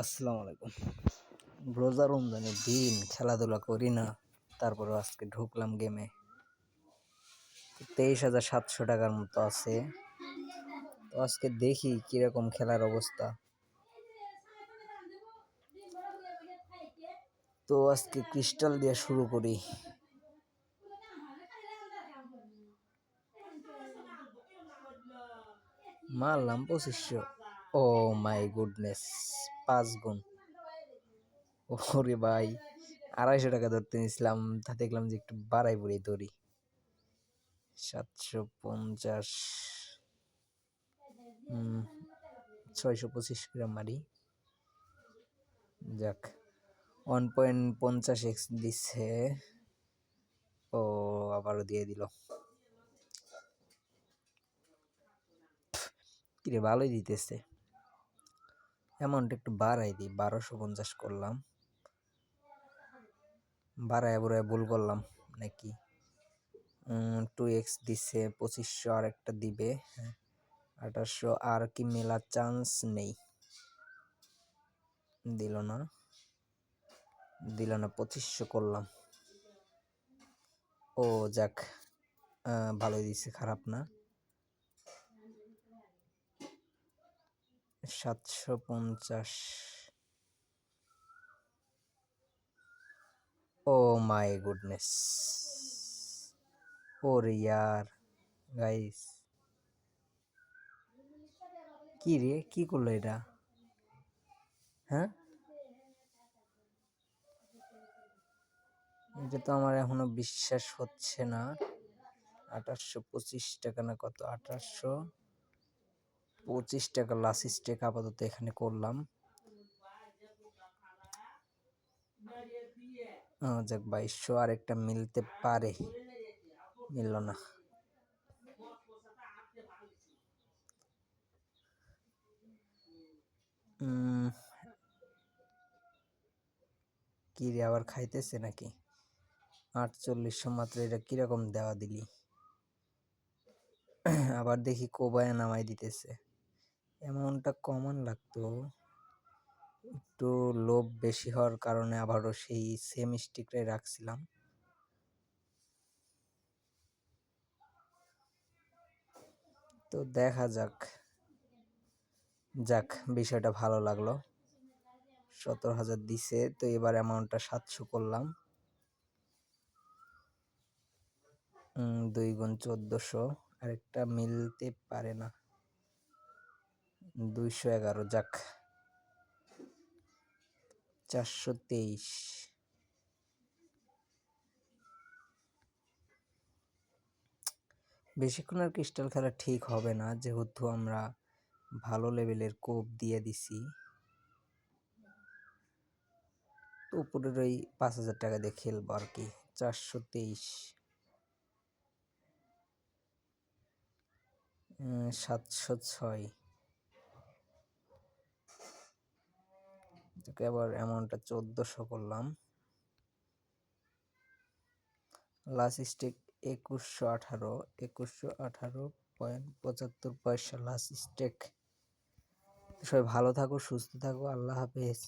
আসসালামু আলাইকুম। রোজা রমজানের দিন খেলাধুলা করি না তারপরে আজকে ঢুকলাম গেমে তেইশ হাজার সাতশো টাকার মতো আছে। তো আজকে দেখি কীরকম খেলার অবস্থা। তো আজকে ক্রিস্টাল দিয়ে শুরু করি। মারলাম পঁচিশশো। ও মাই গুডনেস পাঁচ গুণ। ওরে ভাই, আড়াইশো টাকা ধরতে নিয়েছিলাম তা দেখলাম যে একটু বাড়াই বুড়ি ধরি। সাতশো পঞ্চাশ ছয়শো পঁচিশ গ্রাম মারি যাক ওয়ান পয়েন্ট পঞ্চাশ এক্স দিচ্ছে ও, আবারও দিয়ে দিল। কিরে, ভালোই দিতেছে। অ্যামাউন্ট একটু বাড়াই দিই, বারোশো পঞ্চাশ করলাম। বাড়ায় বুড়ায় ভুল করলাম নাকি? টু এক্স দিছে, পঁচিশশো আর একটা দিবে হ্যাঁ। আঠাশশো আর কি মেলার চান্স নেই। দিল না। দিল না, পঁচিশশো করলাম। ও, যাক ভালোই দিছে, খারাপ না। সাতশো পঞ্চাশ। Oh my goodness. ওর ইয়ার, গাইস। কি রে, কি করল এটা? হ্যাঁ? এটা তো আমার এখনও বিশ্বাস হচ্ছে না। আঠাশশো পঁচিশ টাকা না কত? আঠাশশো পঁচিশ টাকা লাস্ট স্টেক আপাতত এখানে করলাম। যাক বাইশশো আর একটা মিলতে পারে। মিলল না। কি রে, আবার খাইতেছে নাকি? আটচল্লিশশো মাত্র, এটা কীরকম দেওয়া দিলি? আবার দেখি কোবায় নামাই দিতেছে। অ্যামাউন্টটা কমান লাগতো। একটু লোভ বেশি হওয়ার কারণে আবারও সেই সেম স্টিকটাই রাখছিলাম। তো দেখা যাক যাক বিষয়টা ভালো লাগল। সতেরো হাজার দিছে, তো এবার অ্যামাউন্টটা সাতশো করলাম। দুই গুণ চোদ্দোশো, আরেকটা মিলতে পারে না। দুইশো এগারো, যাক। চারশো তেইশ। বেশিক্ষণ আর ক্রিস্টাল খেলা ঠিক হবে না, যেহেতু আমরা ভালো লেভেলের কোপ দিয়ে দিছি। তো উপরের ওই পাঁচ হাজার টাকা দিয়ে খেলব আর কি, চারশো তেইশ। সাতশো ছয়। তোকে আবার অ্যামাউন্টটা চোদ্দোশো করলাম। লাস্ট স্টেক একুশশো আঠারো একুশশো আঠারো পয়েন্ট পঁচাত্তর পয়সা লাস্ট স্টেক সবাই ভালো থাকো, সুস্থ থাকো, আল্লাহ হাফেজ।